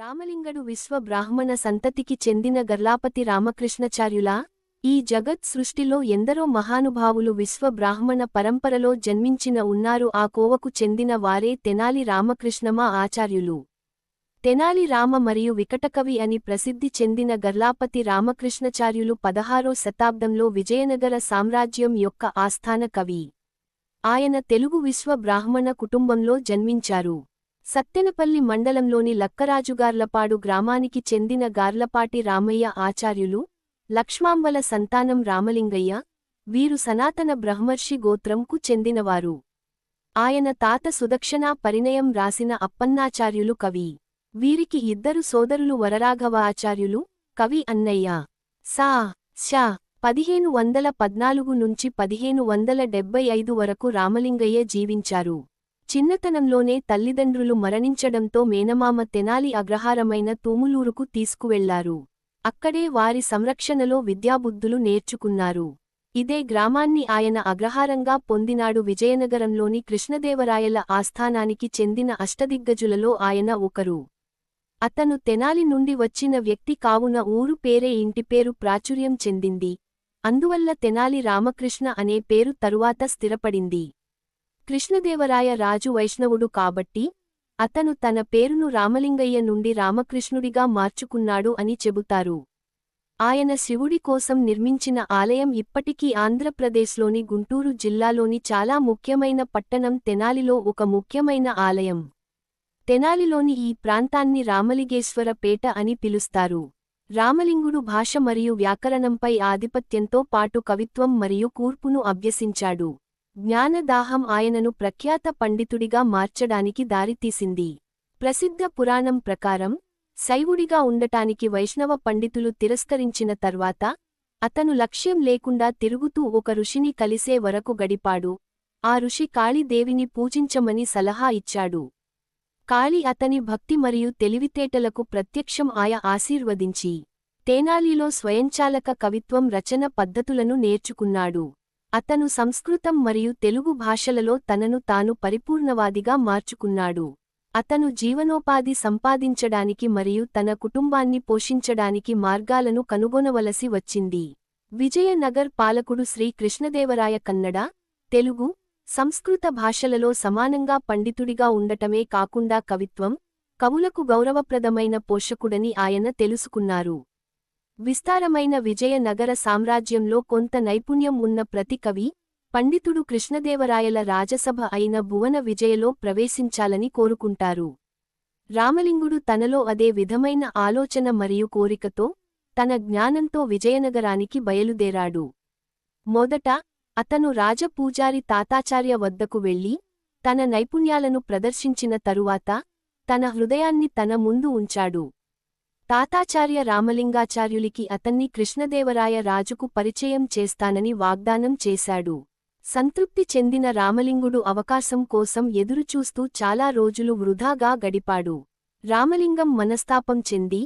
రామలింగడు విశ్వ బ్రాహ్మణ సంతతికి చెందిన గర్లాపతి రామకృష్ణచార్యులా? ఈ జగత్ సృష్టిలో ఎందరో మహానుభావులు విశ్వ బ్రాహ్మణ పరంపరలో జన్మించిన ఉన్నారు. ఆ కోవకు చెందిన వారే తెనాలి రామకృష్ణమ ఆచార్యులు? తెనాలి రామ మరియు వికటకవి అని ప్రసిద్ధి చెందిన గర్లాపతి రామకృష్ణచార్యులు పదహారో శతాబ్దంలో విజయనగర సామ్రాజ్యం యొక్క ఆస్థాన కవి. ఆయన తెలుగు విశ్వ బ్రాహ్మణ కుటుంబంలో జన్మించారు. సత్తెనపల్లి మండలంలోని లక్కరాజుగార్లపాడు గ్రామానికి చెందిన గార్లపాటి రామయ్య ఆచార్యులు లక్ష్మాంబల సంతానం రామలింగయ్య వీరు సనాతన బ్రహ్మర్షి గోత్రంకు చెందినవారు. ఆయన తాత సుదక్షణ పరిణయం రాసిన అప్పన్నాచార్యులు కవి. వీరికి ఇద్దరు సోదరులు వరరాఘవ ఆచార్యులు కవి అన్నయ్య. సా. శా. పదిహేను వందల పద్నాలుగు నుంచి పదిహేను వందల డెబ్బై ఐదు వరకు రామలింగయ్య జీవించారు. చిన్నతనంలోనే తల్లిదండ్రులు మరణించడంతో మేనమామ తెనాలి అగ్రహారమైన తూములూరుకు తీసుకువెళ్ళారు. అక్కడే వారి సంరక్షణలో విద్యాబుద్ధులు నేర్చుకున్నారు. ఇదే గ్రామాన్ని ఆయన అగ్రహారంగా పొందినాడు విజయనగరంలోని కృష్ణదేవరాయల ఆస్థానానికి చెందిన అష్టదిగ్గజులలో ఆయన ఒకరు. అతను తెనాలి నుండి వచ్చిన వ్యక్తి కావున ఊరు పేరే ఇంటి పేరు ప్రాచుర్యం చెందింది. అందువల్ల తెనాలి రామకృష్ణ అనే పేరు తరువాత స్థిరపడింది. కృష్ణదేవరాయ రాజు వైష్ణవుడు కాబట్టి అతను తన పేరును రామలింగయ్య నుండి రామకృష్ణుడిగా మార్చుకున్నాడు అని చెబుతారు. ఆయన శివుడి కోసం నిర్మించిన ఆలయం ఇప్పటికీ ఆంధ్రప్రదేశ్లోని గుంటూరు జిల్లాలోని చాలా ముఖ్యమైన పట్టణం తెనాలిలో ఒక ముఖ్యమైన ఆలయం. తెనాలిలోని ఈ ప్రాంతాన్ని రామలిగేశ్వర పేట అని పిలుస్తారు. రామలింగుడు భాష మరియు వ్యాకరణంపై ఆధిపత్యంతో పాటు కవిత్వం మరియు కూర్పును అభ్యసించాడు. జ్ఞానదాహం ఆయనను ప్రఖ్యాత పండితుడిగా మార్చడానికి దారితీసింది. ప్రసిద్ధ పురాణం ప్రకారం శైవుడిగా ఉండటానికి వైష్ణవ పండితులు తిరస్కరించిన తర్వాత అతను లక్ష్యం లేకుండా తిరుగుతూ ఒక ఋషిని కలిసే వరకు గడిపాడు. ఆ ఋషి కాళీదేవిని పూజించమని సలహా ఇచ్చాడు. కాళి అతని భక్తి మరియు తెలివితేటలకు ప్రత్యక్షం ఆయ ఆశీర్వదించి తేనాలిలో స్వయంచాలక కవిత్వం రచన పద్ధతులను నేర్చుకున్నాడు. అతను సంస్కృతం మరియు తెలుగు భాషలలో తనను తాను పరిపూర్ణవాదిగా మార్చుకున్నాడు. అతను జీవనోపాధి సంపాదించడానికి మరియు తన కుటుంబాన్ని పోషించడానికి మార్గాలను కనుగొనవలసి వచ్చింది. విజయనగర్ పాలకుడు శ్రీ కృష్ణదేవరాయ కన్నడ తెలుగు సంస్కృత భాషలలో సమానంగా పండితుడిగా ఉండటమే కాకుండా కవిత్వం కవులకు గౌరవప్రదమైన పోషకుడని ఆయన తెలుసుకున్నారు. విస్తారమైన విజయనగర సామ్రాజ్యంలో కొంత నైపుణ్యం ఉన్న ప్రతి కవి పండితుడు కృష్ణదేవరాయల రాజసభ అయిన భువన విజయలో ప్రవేశించాలని కోరుకుంటారు. రామలింగుడు తనలో అదే విధమైన ఆలోచన మరియు కోరికతో తన జ్ఞానంతో విజయనగరానికి బయలుదేరాడు. మొదట అతను రాజపూజారి తాతాచార్య వద్దకు వెళ్ళి తన నైపుణ్యాలను ప్రదర్శించిన తరువాత తన హృదయాన్ని తన ముందు ఉంచాడు. తాతాచార్య రామలింగాచార్యులికి అతన్ని కృష్ణదేవరాయ రాజుకు పరిచయం చేస్తానని వాగ్దానం చేశాడు. సంతృప్తి చెందిన రామలింగుడు అవకాశం కోసం ఎదురుచూస్తూ చాలా రోజులు వృధాగా గడిపాడు. రామలింగం మనస్తాపం చెంది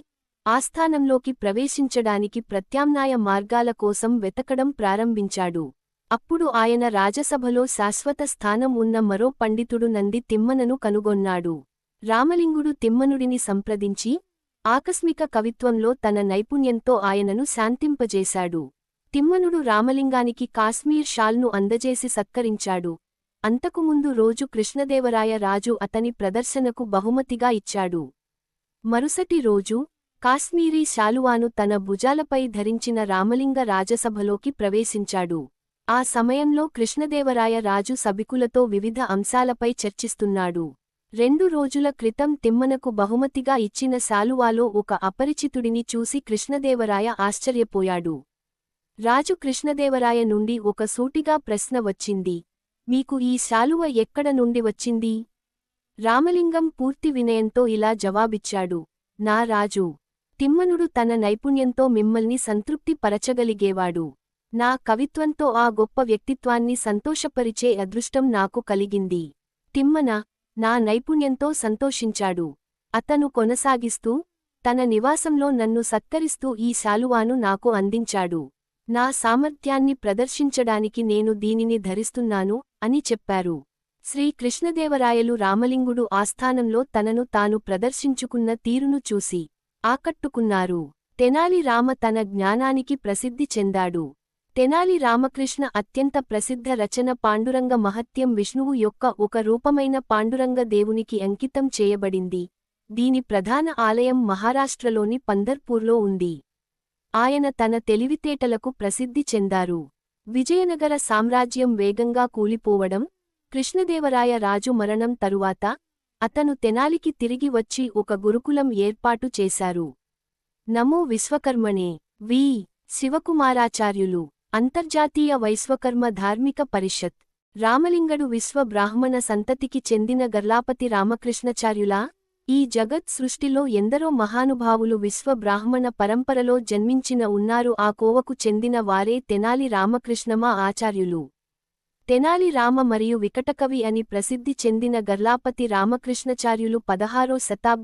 ఆస్థానంలోకి ప్రవేశించడానికి ప్రత్యామ్నాయ మార్గాల కోసం వెతకడం ప్రారంభించాడు. అప్పుడు ఆయన రాజసభలో శాశ్వత స్థానం ఉన్న మరో పండితుడు నంది తిమ్మనను కనుగొన్నాడు. రామలింగుడు తిమ్మనుడిని సంప్రదించి ఆకస్మిక కవిత్వంలో తన నైపుణ్యంతో ఆయనను శాంతింపజేశాడు. తిమ్మనుడు రామలింగానికి కాశ్మీర్ షాల్ను అందజేసి సత్కరించాడు. అంతకుముందు రోజు కృష్ణదేవరాయ రాజు అతని ప్రదర్శనకు బహుమతిగా ఇచ్చాడు. మరుసటి రోజు కాశ్మీరీ శాలువాను తన భుజాలపై ధరించిన రామలింగ రాజసభలోకి ప్రవేశించాడు. ఆ సమయంలో కృష్ణదేవరాయ రాజు సభికులతో వివిధ అంశాలపై చర్చిస్తున్నాడు. రెండు రోజుల క్రితం తిమ్మనకు బహుమతిగా ఇచ్చిన శాలువాలో ఒక అపరిచితుడిని చూసి కృష్ణదేవరాయ ఆశ్చర్యపోయాడు. రాజు కృష్ణదేవరాయ నుండి ఒక సూటిగా ప్రశ్న వచ్చింది. మీకు ఈ శాలువ ఎక్కడ నుండి వచ్చింది రామలింగం పూర్తి వినయంతో ఇలా జవాబిచ్చాడు. నా రాజు తిమ్మనుడు తన నైపుణ్యంతో మిమ్మల్ని సంతృప్తి పరచగలిగేవాడు. నా కవిత్వంతో ఆ గొప్ప వ్యక్తిత్వాన్ని సంతోషపరిచే అదృష్టం నాకు కలిగింది. తిమ్మన నా నైపుణ్యంతో సంతోషించాడు. అతను కొనసాగిస్తూ తన నివాసంలో నన్ను సత్కరిస్తూ ఈ శాలువాను నాకు అందించాడు. నా సామర్థ్యాన్ని ప్రదర్శించడానికి నేను దీనిని ధరిస్తున్నాను అని చెప్పారు. శ్రీకృష్ణదేవరాయలు రామలింగుడు ఆస్థానంలో తనను తాను ప్రదర్శించుకున్న తీరును చూసి ఆకట్టుకున్నారు. తెనాలి రామ తన జ్ఞానానికి ప్రసిద్ధి చెందాడు. తెనాలి రామకృష్ణ అత్యంత ప్రసిద్ధ రచన పాండురంగ మహత్యం విష్ణువు యొక్క ఒక రూపమైన పాండురంగ దేవునికి అంకితం చేయబడింది. దీని ప్రధాన ఆలయం మహారాష్ట్రలోని పందర్పూర్లో ఉంది. ఆయన తన తెలివితేటలకు ప్రసిద్ధి చెందారు. విజయనగర సామ్రాజ్యం వేగంగా కూలిపోవడం కృష్ణదేవరాయ రాజు మరణం తరువాత అతను తెనాలికి తిరిగి వచ్చి ఒక గురుకులం ఏర్పాటు చేశారు. నమో విశ్వకర్మణే వి. శివకుమారాచార్యులు. అంతర్జాతీయ వైశ్వకర్మ ధార్మిక పరిషత్ రామలింగడు విశ్వ బ్రాహ్మణ సంతతికి చెందిన గర్లాపతి రామకృష్ణచార్యులా ఈ జగత్ సృష్టిలో ఎందరో మహానుభావులు విశ్వ బ్రాహ్మణ పరంపరలో జన్మించిన ఉన్నారు. ఆ కోవకు చెందిన వారే తెనాలి రామకృష్ణమ ఆచార్యులు. తెనాలి రామ మరియు వికటకవి అని ప్రసిద్ధి చెందిన గర్లాపతి రామకృష్ణచార్యులు పదహారో శతాబ్ది